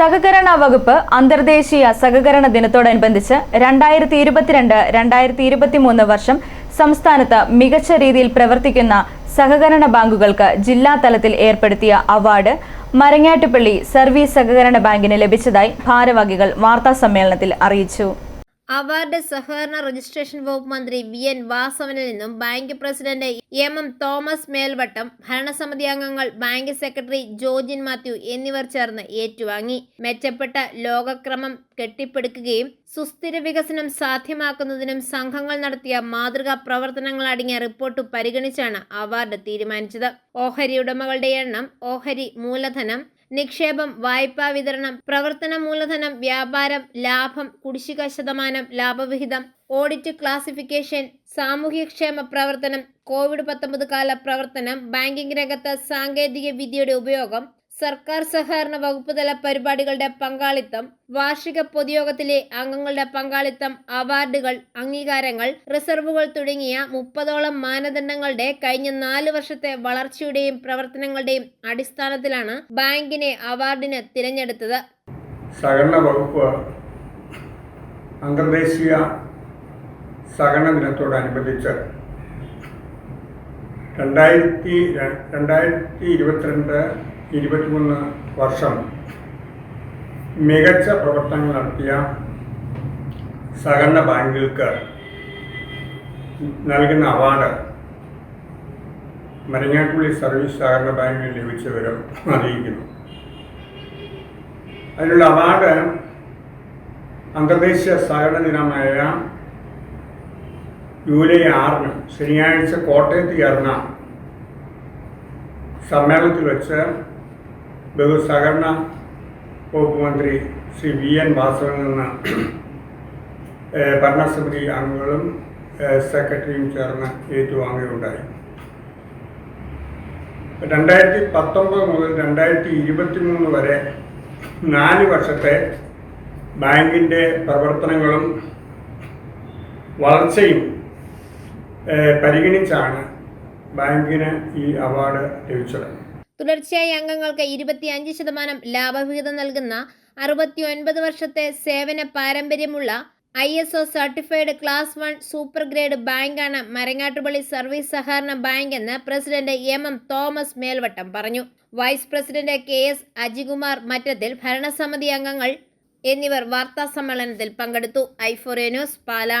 സഹകരണ വകുപ്പ് അന്തർദേശീയ സഹകരണ ദിനത്തോടനുബന്ധിച്ച് രണ്ടായിരത്തി ഇരുപത്തിരണ്ട് രണ്ടായിരത്തി ഇരുപത്തിമൂന്ന് വർഷം സംസ്ഥാനത്ത് മികച്ച രീതിയിൽ പ്രവർത്തിക്കുന്ന സഹകരണ ബാങ്കുകൾക്ക് ജില്ലാ തലത്തിൽ ഏർപ്പെടുത്തിയ അവാർഡ് മരങ്ങാട്ടുപള്ളി സർവീസ് സഹകരണ ബാങ്കിന് ലഭിച്ചതായി ഭാരവാഹികൾ വാർത്താസമ്മേളനത്തിൽ അറിയിച്ചു. അവാർഡ് സഹകരണ രജിസ്ട്രേഷൻ വകുപ്പ് മന്ത്രി വി എൻ വാസവനിൽ നിന്നും bank president M M Thomas Melvattam ഭരണസമിതി അംഗങ്ങൾ ബാങ്ക് സെക്രട്ടറി ജോജിൻ മാത്യു എന്നിവർ ചേർന്ന് ഏറ്റുവാങ്ങി. മെച്ചപ്പെട്ട ലോകക്രമം കെട്ടിപ്പടുക്കുകയും സുസ്ഥിര വികസനം സാധ്യമാക്കുന്നതിനും സംഘങ്ങൾ നടത്തിയ മാതൃകാ പ്രവർത്തനങ്ങൾ അടങ്ങിയ റിപ്പോർട്ട് പരിഗണിച്ചാണ് അവാർഡ് തീരുമാനിച്ചത്. ഓഹരി ഉടമകളുടെ എണ്ണം ഓഹരി മൂലധനം നിക്ഷേപം വായ്പാ വിതരണം പ്രവർത്തന മൂലധനം വ്യാപാരം ലാഭം കുടിശ്ശിക ശതമാനം ലാഭവിഹിതം ഓഡിറ്റ് ക്ലാസിഫിക്കേഷൻ സാമൂഹ്യക്ഷേമ പ്രവർത്തനം കോവിഡ് പത്തൊമ്പത് കാല പ്രവർത്തനം ബാങ്കിംഗ് രംഗത്ത് സാങ്കേതിക വിദ്യയുടെ ഉപയോഗം സർക്കാർ സഹകരണ വകുപ്പ് തല പരിപാടികളുടെ പങ്കാളിത്തം വാർഷിക പൊതുയോഗത്തിലെ അംഗങ്ങളുടെ പങ്കാളിത്തം അവാർഡുകൾ അംഗീകാരങ്ങൾ റിസർവുകൾ തുടങ്ങിയ മുപ്പതോളം മാനദണ്ഡങ്ങളുടെ കഴിഞ്ഞ നാല് വർഷത്തെ വളർച്ചയുടെയും പ്രവർത്തനങ്ങളുടെയും അടിസ്ഥാനത്തിലാണ് ബാങ്കിനെ അവാർഡിന് തിരഞ്ഞെടുത്തത്. സഹകരണ വകുപ്പ് അന്തർദേശീയ സഹകരണ ദിനത്തോടനുബന്ധിച്ച് രണ്ടായിരത്തി രണ്ടായിരത്തി ഇരുപത്തിരണ്ട് ഇരുപത്തിമൂന്ന് വർഷം മികച്ച പ്രവർത്തനങ്ങൾ നടത്തിയ സഹകരണ ബാങ്കുകൾക്ക് നൽകുന്ന അവാർഡ് മരങ്ങാട്ടുള്ളി സർവീസ് സഹകരണ ബാങ്കിന് ലഭിച്ചവരും അറിയിക്കുന്നു. അതിനുള്ള അവാർഡ് അന്തർദേശീയ സഹകരണ ദിനമായ ജൂലൈ ആറിന് ശനിയാഴ്ച കോട്ടയത്ത് ചേർന്ന സമ്മേളനത്തിൽ വെച്ച് ബഹു സഹകരണ വകുപ്പ് മന്ത്രി ശ്രീ വി എൻ വാസവനിൽ നിന്ന് ഭരണസമിതി അംഗങ്ങളും സെക്രട്ടറിയും ചേർന്ന് ഏറ്റുവാങ്ങുകയുണ്ടായി. രണ്ടായിരത്തി പത്തൊമ്പത് മുതൽ രണ്ടായിരത്തി ഇരുപത്തി മൂന്ന് വരെ നാല് വർഷത്തെ ബാങ്കിന്റെ പ്രവർത്തനങ്ങളും വളർച്ചയും പരിഗണിച്ചാണ് ബാങ്കിന് ഈ അവാർഡ് ലഭിച്ചത്. തുടർച്ചയായി അംഗങ്ങൾക്ക് ഇരുപത്തിയഞ്ച് ശതമാനം ലാഭവിഹിതം നൽകുന്ന അറുപത്തി ഒൻപത് വർഷത്തെ സേവന പാരമ്പര്യമുള്ള I S O certified class one super grade ബാങ്കാണ് മരങ്ങാട്ടുപള്ളി സർവീസ് സഹകരണ ബാങ്ക് എന്ന് president M M Thomas Melvattam പറഞ്ഞു. Vice president K S Ajikumar Mattathil ഭരണസമിതി അംഗങ്ങൾ എന്നിവർ വാർത്താ സമ്മേളനത്തിൽ പങ്കെടുത്തു. ഐഫോറിയ ന്യൂസ് പാല.